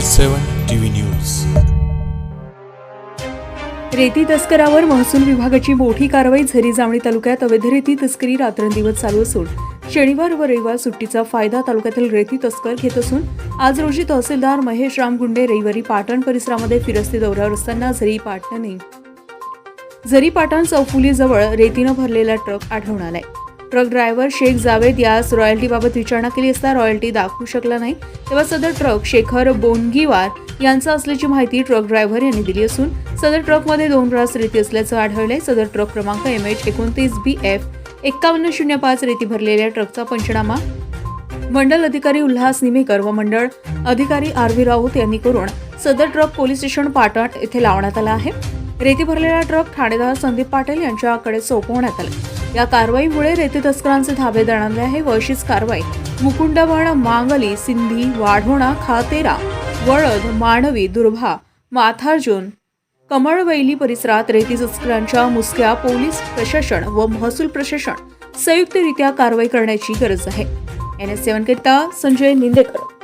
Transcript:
सेवन TV news रेती तस्करावर महसूल विभागाची मोठी कारवाई झरी जामणी तालुक्यात अवैध रेती तस्करी रात्रंदिवस चालू असून शनिवार व रविवार सुट्टीचा फायदा तालुक्यातील रेती तस्कर घेत असून आज रोजी तहसीलदार महेश रामगुंडे रविवारी पाटण परिसरामध्ये फिरस्ती दौऱ्यावर असताना झरी पाटणाने झरी पाटण चौफुलीजवळ रेतीनं भरलेला ट्रक आढळून आलाय. ट्रक ड्रायव्हर शेख जावेद यास रॉयल्टीबाबत विचारणा केली असता रॉयल्टी दाखवू शकला नाही. तेव्हा सदर ट्रक शेखर बोनगीवार यांचा असल्याची माहिती ट्रक ड्रायव्हर यांनी दिली असून सदर ट्रकमध्ये दोन रास रेती असल्याचं आढळले सदर ट्रक क्रमांक एम एच एकोणतीस बी एफ एक्कावन्न शून्य पाच रेती भरलेल्या ट्रकचा पंचनामा. मंडल अधिकारी उल्हास निमेकर व मंडळ अधिकारी आर व्ही राऊत यांनी करून सदर ट्रक पोलीस स्टेशन पाटण येथे लावण्यात आला आहे. रेती भरलेला ट्रक ठाणेदार संदीप पाटील यांच्याकडे सोपवण्यात आला. या कारवाईमुळे रेती तस्करांचे धाबे दणाणले आहे. व अशीच कारवाई. मुकुंडवण मांगली सिंधी वाढोणा खातेरा वळद मानवी दुर्भा माथार्जुन कमळवैली परिसरात रेती तस्करांच्या मुसक्या पोलीस प्रशासन व महसूल प्रशासन संयुक्तरित्या कारवाई करण्याची गरज आहे. एन एस सेवन करिता संजय निंदेकर.